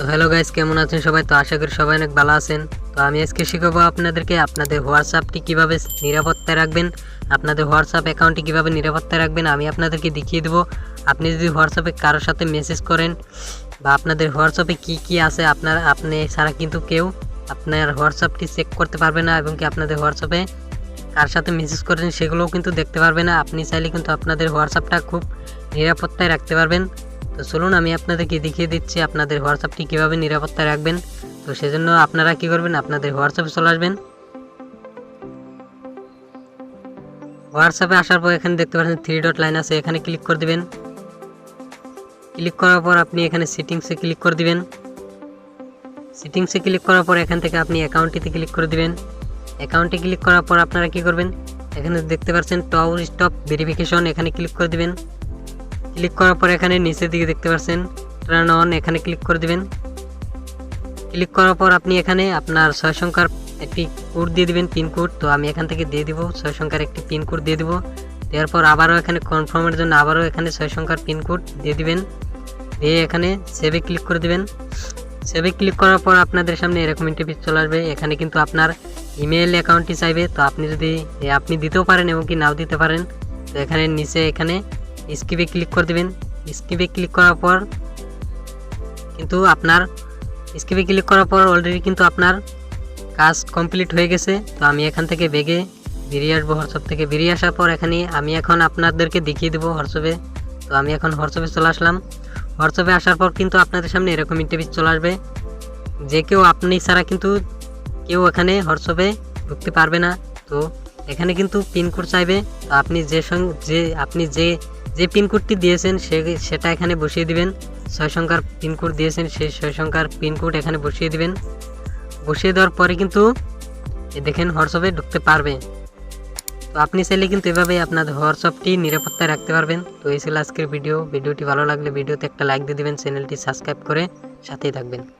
তো hello guys কেমন আছেন সবাই? তো আশা করি সবাই অনেক ভালো আছেন। তো আমি আজকে শিখাবো আপনাদেরকে আপনাদের হোয়াটসঅ্যাপটি কীভাবে নিরাপত্তায় রাখবেন, আপনাদের হোয়াটসঅ্যাপ অ্যাকাউন্টটি কীভাবে নিরাপত্তায় রাখবেন, আমি আপনাদেরকে দেখিয়ে দেবো। আপনি যদি হোয়াটসঅ্যাপে কারোর সাথে মেসেজ করেন বা আপনাদের হোয়াটসঅ্যাপে কি কি আছে, আপনার, আপনি ছাড়া কিন্তু কেউ আপনার হোয়াটসঅ্যাপটি চেক করতে পারবে না এবং কি আপনাদের হোয়াটসঅ্যাপে কার সাথে মেসেজ করেন সেগুলোও কিন্তু দেখতে পারবে না। আপনি চাইলে কিন্তু আপনাদের হোয়াটসঅ্যাপটা খুব নিরাপত্তায় রাখতে পারবেন। তো চলুন, আমি আপনাদেরকে দেখিয়ে দিচ্ছি আপনাদের হোয়াটসঅ্যাপটি কীভাবে নিরাপত্তা রাখবেন। তো সেজন্য আপনারা কি করবেন, আপনাদের হোয়াটসঅ্যাপে চলে আসবেন। হোয়াটসঅ্যাপে আসার পর এখানে দেখতে পাচ্ছেন থ্রি ডট লাইন আছে, এখানে ক্লিক করে দিবেন। ক্লিক করার পর আপনি এখানে সেটিংসে ক্লিক করে দিবেন। সেটিংসে ক্লিক করার পর এখান থেকে আপনি অ্যাকাউন্টটিতে ক্লিক করে দিবেন। অ্যাকাউন্টে ক্লিক করার পর আপনারা কি করবেন, এখানে দেখতে পাচ্ছেন টপ স্টপ ভেরিফিকেশন এখানে ক্লিক করে দিবেন। ক্লিক করার পর এখানে নিচের দিকে দেখতে পাচ্ছেন টার্ন অন, এখানে ক্লিক করে দিবেন। ক্লিক করার পর আপনি এখানে আপনার ছয় সংখ্যার একটি কোড দিয়ে দিবেন, পিন কোড। তো আমি এখান থেকে দিয়ে দিব, ছয় সংখ্যার একটি পিন কোড দিয়ে দিব। দেওয়ার পর আবারও এখানে কনফার্মের জন্য আবারও এখানে ছয় সংখ্যার পিন কোড দিয়ে দিবেন। দিয়ে এখানে সেভে ক্লিক করে দিবেন। সেভে ক্লিক করার পর আপনাদের সামনে এরকম ইন্টারভিউ চলে আসবে। এখানে কিন্তু আপনার ইমেল অ্যাকাউন্টটি চাইবে। তো আপনি যদি আপনি দিতেও পারেন এবং কি নাও দিতে পারেন। তো এখানে নিচে এখানে স্কিপে ক্লিক করে দেবেন। স্কিপে ক্লিক করার পর কিন্তু আপনার স্কিপে ক্লিক করার পর অলরেডি কিন্তু আপনার কাজ কমপ্লিট হয়ে গেছে। তো আমি এখান থেকে বেগে বেরিয়ে আসব হোয়াটসঅ্যাপ থেকে বেরিয়ে আসার পর এখানে আমি এখন আপনাদেরকে দেখিয়ে দেবো হোয়াটসঅ্যাপে তো আমি এখন হোয়াটসঅ্যাপে চলে আসলাম। হোয়াটসঅ্যাপে আসার পর কিন্তু আপনাদের সামনে এরকম ইন্টারভিউ চলে আসবে। যে কেউ আপনি ছাড়া কিন্তু কেউ এখানে হোয়াটসঅ্যাপে ঢুকতে পারবে না। তো এখানে কিন্তু পিনকোড চাইবে। তো আপনি যে সঙ্গে যে আপনি যে যে পিনকোডটি দিয়েছেন সে সেটা এখানে বসিয়ে দিবেন। ছয় সংখ্যার পিনকোড দিয়েছেন, সেই ছয় সংখ্যার পিনকোড এখানে বসিয়ে দিবেন। বসিয়ে দেওয়ার পরে কিন্তু দেখেন হোয়াটসঅ্যাপে ঢুকতে পারবে। তো আপনি চাইলে কিন্তু এভাবে আপনাদের হোয়াটসঅ্যাপটি নিরাপত্তায় রাখতে পারবেন। তো এই ছিল আজকের ভিডিও। ভিডিওটি ভালো লাগলে ভিডিওতে একটা লাইক দিয়ে দিবেন, চ্যানেলটি সাবস্ক্রাইব করে সাথেই থাকবেন।